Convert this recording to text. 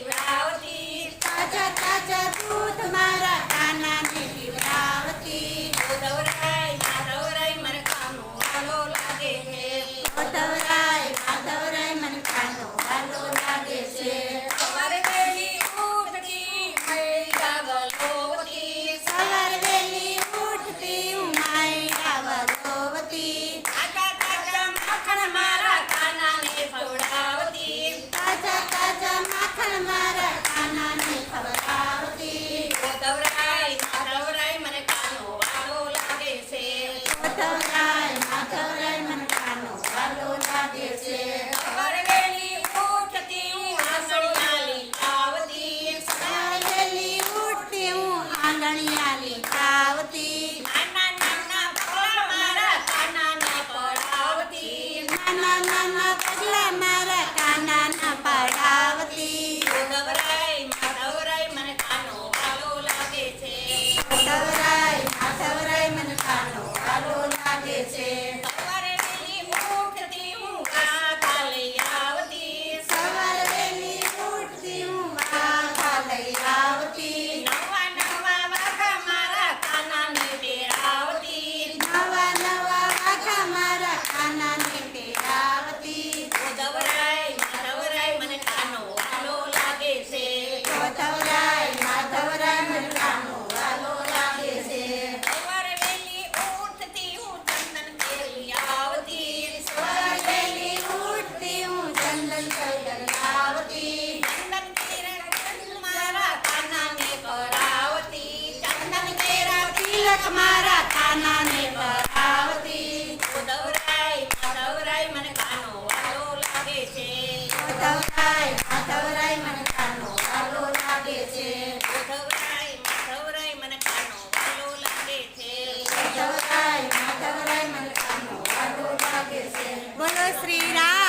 Rowdy, touch a touch a ભણિયાની કાવતી. નાના પગલા મારા કાનાને પડાવતી નાના નાના મારા કાનાના પડાવતી તિલક મને કાનો વાલો લાગે છે. ઉદવરાય ઉદવરાય, મને કાનો વાલો લાગે છે. ઉદવરાય મને કાનો લાગે છે. બોલો શ્રી રામ